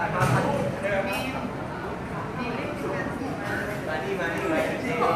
มาที่มาที่มาที่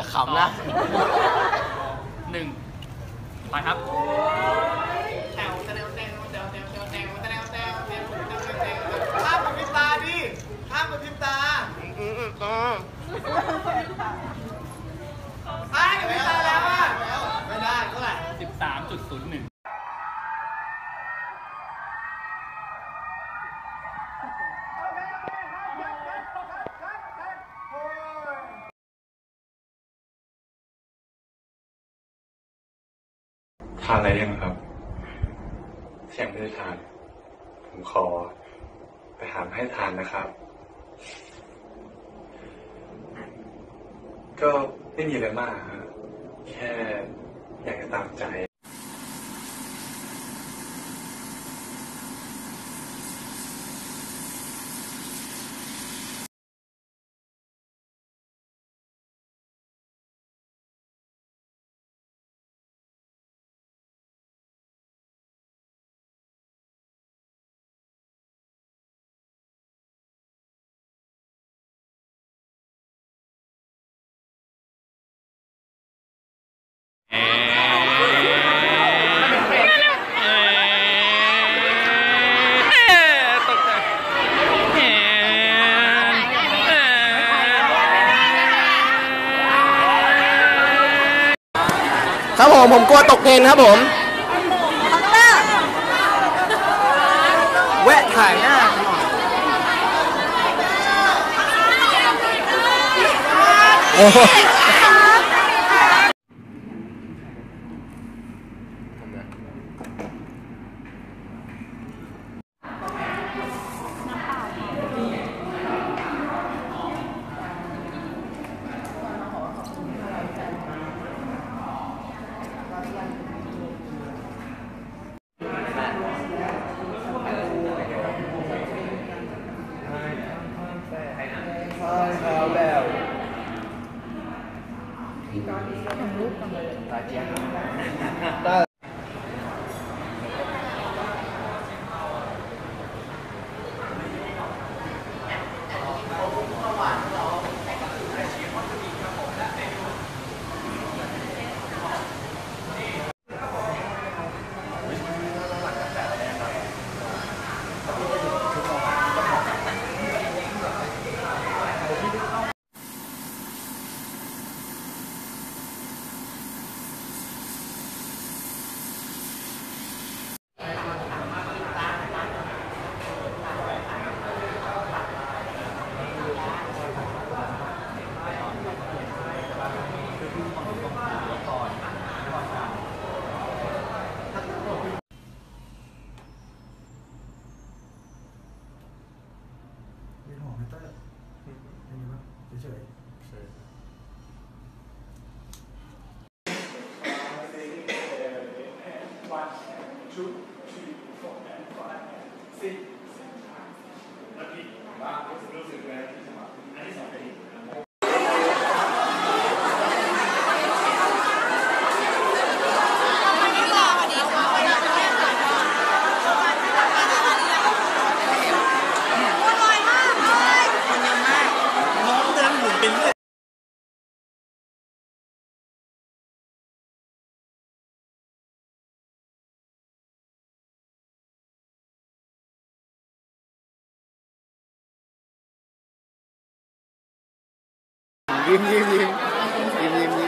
อย่าขำนะ หนึ่งไปครับห้ามกับพริบตาดิห้ามกับพริบตาไอ้กับพริบตาแล้วอะไม่ได้เท่าไหร่สิบสามจุดศูนย์หนึ่งานอะไรยังครับเสียงไม่ได้ทาน ผมขอ ไปหาให้ทานนะครับ ก็ไม่มีอะไรมากฮะแค่อยากจะตามใจ ตกใจ ครับผมผมกลัวตกเทรนครับผมแวะถ่ายหน้าหน่อ hơi vào đều Tại chị ăn. Vijay two. nghiêm nghiêm nghiêm. Nghiêm nghiêm